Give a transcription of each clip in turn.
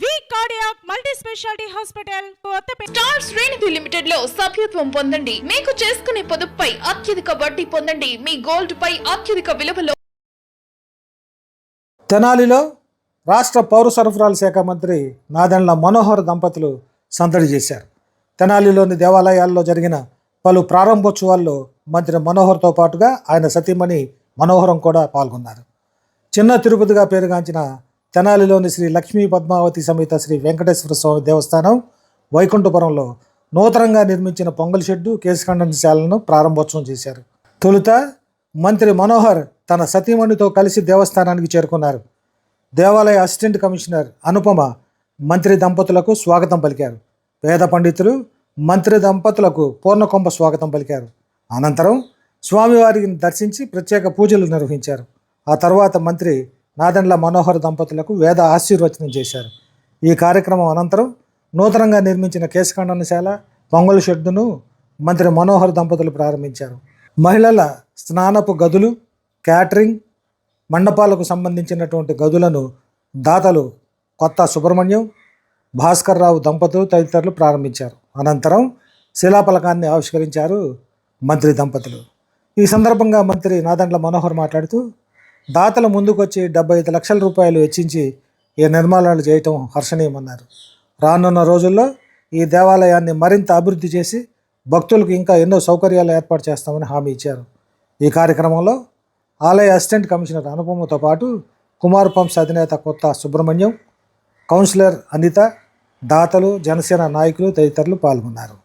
V cardiac multi speciality hospital star శ్రేణిధి లిమిటెడ్లో సభ్యత్వం పొందండి. మీకు చేసుకునే పొదుపుపై అత్యధిక వడ్డీ పొందండి. మీ గోల్డ్ పై అత్యధిక విలువలో తెనాలిలో రాష్ట్ర పౌర సరఫరాల శాఖ మంత్రి నాదెండ్ల మనోహర్ దంపతులు సందడి చేశారు. తెనాలిలోని దేవాలయాల్లో జరిగిన పలు ప్రారంభోత్సవాల్లో మంత్రి మనోహర్తో పాటుగా ఆయన సతీమణి మనోహరం కూడా పాల్గొన్నారు. చిన్న తిరుపతిగా పేరుగాంచిన తెనాలిలోని శ్రీ లక్ష్మీ పద్మావతి సమేత శ్రీ వెంకటేశ్వర స్వామి దేవస్థానం వైకుంఠపురంలో నూతనంగా నిర్మించిన పొంగల్ షెడ్డు కేశఖండనశాలను ప్రారంభోత్సవం చేశారు. తొలుత మంత్రి మనోహర్ తన సతీమణితో కలిసి దేవస్థానానికి చేరుకున్నారు. దేవాలయ అసిస్టెంట్ కమిషనర్ అనుపమ మంత్రి దంపతులకు స్వాగతం పలికారు. పేద పండితులు మంత్రి దంపతులకు పూర్ణకొంబ స్వాగతం పలికారు. అనంతరం స్వామివారిని దర్శించి ప్రత్యేక పూజలు నిర్వహించారు. ఆ తర్వాత మంత్రి నాదెండ్ల మనోహర్ దంపతులకు వేద ఆశీర్వచనం చేశారు. ఈ కార్యక్రమం అనంతరం నూతనంగా నిర్మించిన కేశఖండనశాల పొంగల్ షెడ్డును మంత్రి మనోహర్ దంపతులు ప్రారంభించారు. మహిళల స్నానపు గదులు క్యాటరింగ్ మండపాలకు సంబంధించినటువంటి గదులను దాతలు కొత్త సుబ్రహ్మణ్యం భాస్కర్ రావు దంపతులు తదితరులు ప్రారంభించారు. అనంతరం శిలాఫలకాన్ని ఆవిష్కరించారు మంత్రి దంపతులు. ఈ సందర్భంగా మంత్రి నాదండ్ల మనోహర్ మాట్లాడుతూ దాతల ముందుకొచ్చి డెబ్బై ఐదు లక్షల రూపాయలు వెచ్చించి ఈ నిర్మాణాలు చేయటం హర్షణీయమన్నారు. రానున్న రోజుల్లో ఈ దేవాలయాన్ని మరింత అభివృద్ధి చేసి భక్తులకు ఇంకా ఎన్నో సౌకర్యాలు ఏర్పాటు చేస్తామని హామీ ఇచ్చారు. ఈ కార్యక్రమంలో ఆలయ అసిస్టెంట్ కమిషనర్ అనుపమతో పాటు కుమార్ పంప్స్ అధినేత కొత్త సుబ్రహ్మణ్యం కౌన్సిలర్ అనిత దాతలు జనసేన నాయకులు తదితరులు పాల్గొన్నారు.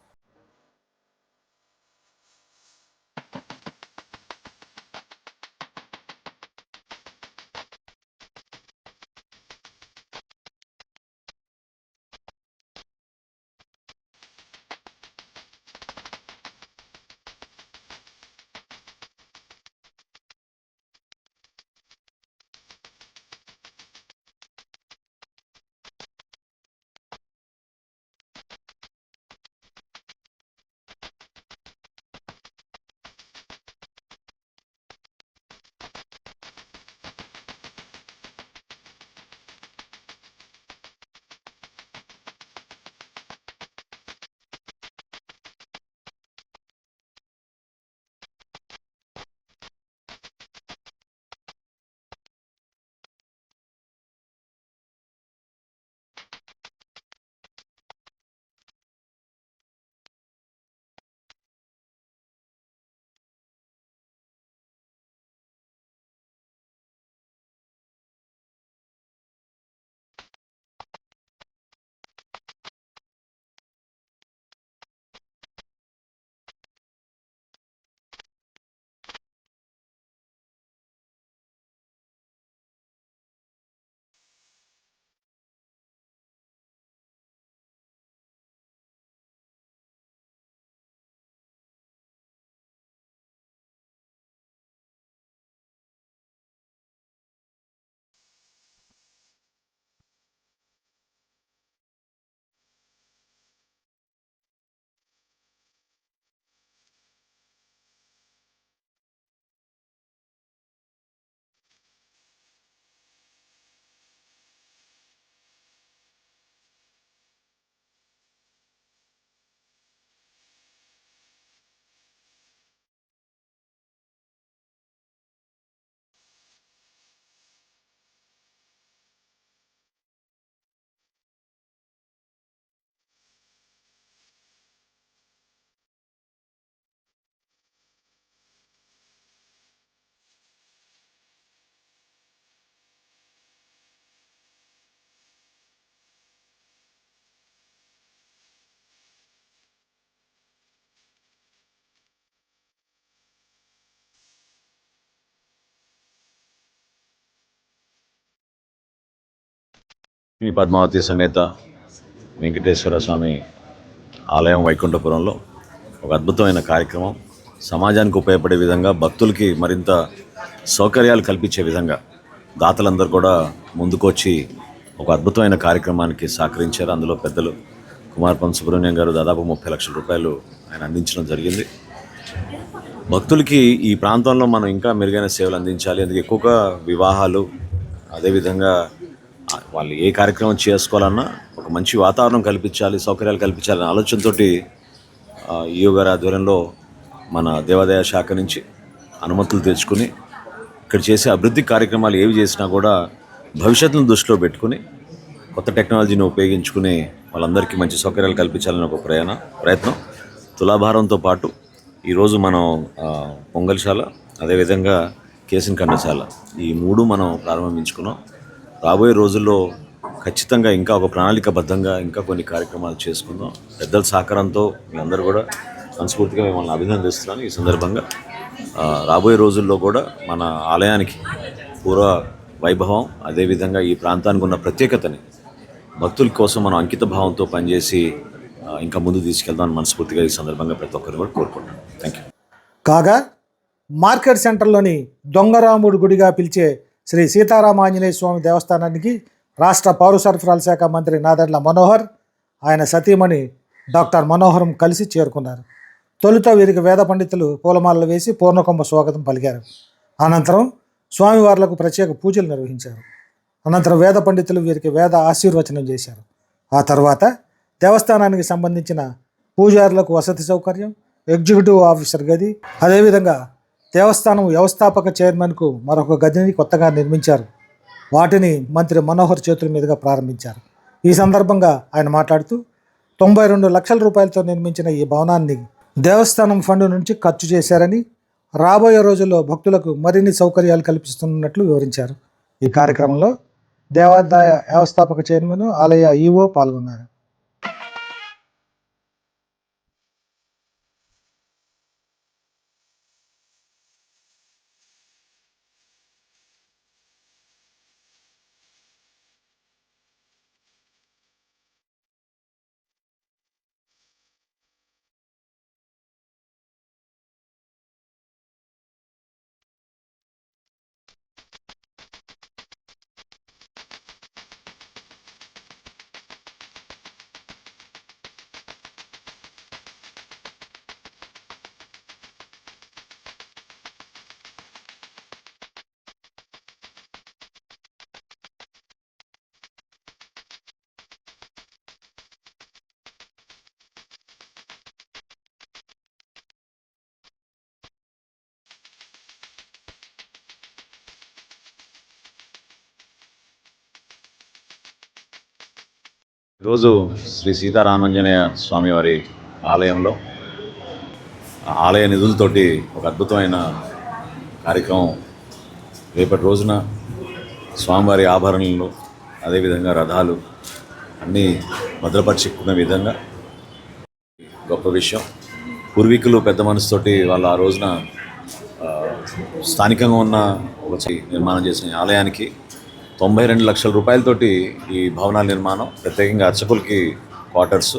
శ్రీ పద్మావతి సమేత వెంకటేశ్వర స్వామి ఆలయం వైకుంఠపురంలో ఒక అద్భుతమైన కార్యక్రమం. సమాజానికి ఉపయోగపడే విధంగా భక్తులకి మరింత సౌకర్యాలు కల్పించే విధంగా దాతలందరూ కూడా ముందుకొచ్చి ఒక అద్భుతమైన కార్యక్రమానికి సహకరించారు. అందులో పెద్దలు కుమార్పన్ సుబ్రహ్మణ్యం గారు దాదాపు ముప్పై లక్షల రూపాయలు ఆయన అందించడం జరిగింది. భక్తులకి ఈ ప్రాంతంలో మనం ఇంకా మెరుగైన సేవలు అందించాలి. అందుకే ఎక్కువగా వివాహాలు అదేవిధంగా వాళ్ళు ఏ కార్యక్రమం చేసుకోవాలన్నా ఒక మంచి వాతావరణం కల్పించాలి సౌకర్యాలు కల్పించాలనే ఆలోచనతో ఆ, ఈయో గారి ఆధ్వర్యంలో మన దేవాదాయ శాఖ నుంచి అనుమతులు తెచ్చుకుని ఇక్కడ చేసే అభివృద్ధి కార్యక్రమాలు ఏవి చేసినా కూడా భవిష్యత్తును దృష్టిలో పెట్టుకుని కొత్త టెక్నాలజీని ఉపయోగించుకుని వాళ్ళందరికీ మంచి సౌకర్యాలు కల్పించాలని ఒక ప్రయాణ ప్రయత్నం తులాభారంతో పాటు ఈరోజు మనం పొంగల్శాల అదేవిధంగా కేసిన్ కండశాల ఈ మూడు మనం ప్రారంభించుకున్నాం. రాబోయే రోజుల్లో ఖచ్చితంగా ఇంకా ఒక ప్రణాళికబద్ధంగా ఇంకా కొన్ని కార్యక్రమాలు చేసుకుందాం. పెద్దల సహకారంతో మీ అందరూ కూడా మనస్ఫూర్తిగా మిమ్మల్ని అభినందిస్తున్నాను. ఈ సందర్భంగా రాబోయే రోజుల్లో కూడా మన ఆలయానికి పూర్వ వైభవం అదేవిధంగా ఈ ప్రాంతానికి ఉన్న ప్రత్యేకతని భక్తుల కోసం మనం అంకిత భావంతో పనిచేసి ఇంకా ముందు తీసుకెళ్దామని మనస్ఫూర్తిగా ఈ సందర్భంగా ప్రతి ఒక్కరిని కూడా కోరుకుంటున్నాను. థ్యాంక్ యూ కాగా మార్కెట్ సెంటర్లోని దొంగరాముడు గుడిగా పిలిచే శ్రీ సీతారామాంజనేయ స్వామి దేవస్థానానికి రాష్ట్ర పౌర సరఫరాల శాఖ మంత్రి నాదెండ్ల మనోహర్ ఆయన సతీమణి డాక్టర్ మనోహరం కలిసి చేరుకున్నారు. తొలుత వీరికి వేద పండితులు పూలమాలలు వేసి పూర్ణకుంభ స్వాగతం పలికారు. అనంతరం స్వామివార్లకు ప్రత్యేక పూజలు నిర్వహించారు. అనంతరం వేద పండితులు వీరికి వేద ఆశీర్వచనం చేశారు. ఆ తర్వాత దేవస్థానానికి సంబంధించిన పూజారులకు వసతి సౌకర్యం ఎగ్జిక్యూటివ్ ఆఫీసర్ గది అదేవిధంగా దేవస్థానం వ్యవస్థాపక చైర్మన్కు మరొక గదిని కొత్తగా నిర్మించారు. వాటిని మంత్రి మనోహర్ చేతుల మీదుగా ప్రారంభించారు. ఈ సందర్భంగా ఆయన మాట్లాడుతూ తొంభై రెండు లక్షల రూపాయలతో నిర్మించిన ఈ భవనాన్ని దేవస్థానం ఫండ్ నుంచి ఖర్చు చేశారని రాబోయే రోజుల్లో భక్తులకు మరిన్ని సౌకర్యాలు కల్పిస్తున్నట్లు వివరించారు. ఈ కార్యక్రమంలో దేవాదాయ వ్యవస్థాపక చైర్మన్ ఆలయ ఈఓ పాల్గొన్నారు. ఈరోజు శ్రీ సీతారామాంజనేయ స్వామివారి ఆలయంలో ఆ ఆలయ నిధులతోటి ఒక అద్భుతమైన కార్యక్రమం రేపటి రోజున స్వామివారి ఆభరణలు అదేవిధంగా రథాలు అన్నీ భద్రపరుచుకున్న విధంగా గొప్ప విషయం. పూర్వీకులు పెద్ద మనసుతోటి వాళ్ళు ఆ రోజున స్థానికంగా ఉన్న ఒక చి- నిర్మాణం చేసిన ఆలయానికి తొంభై రెండు లక్షల రూపాయలతోటి ఈ భవనాల నిర్మాణం ప్రత్యేకంగా అర్చకులకి క్వార్టర్స్.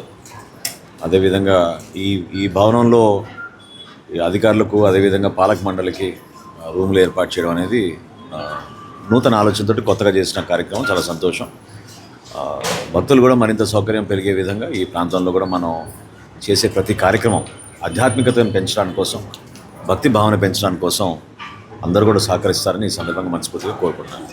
అదేవిధంగా ఈ ఈ భవనంలో ఈ అధికారులకు అదేవిధంగా పాలక మండలికి రూములు ఏర్పాటు చేయడం అనేది నూతన ఆలోచనతోటి కొత్తగా చేసిన కార్యక్రమం. చాలా సంతోషం. భక్తులు కూడా మరింత సౌకర్యం పెరిగే విధంగా ఈ ప్రాంతంలో కూడా మనం చేసే ప్రతి కార్యక్రమం ఆధ్యాత్మికతను పెంచడానికి కోసం భక్తి భావన పెంచడానికి కోసం అందరూ కూడా సహకరిస్తారని ఈ సందర్భంగా మనస్ఫూర్తిగా కోరుకుంటున్నాను.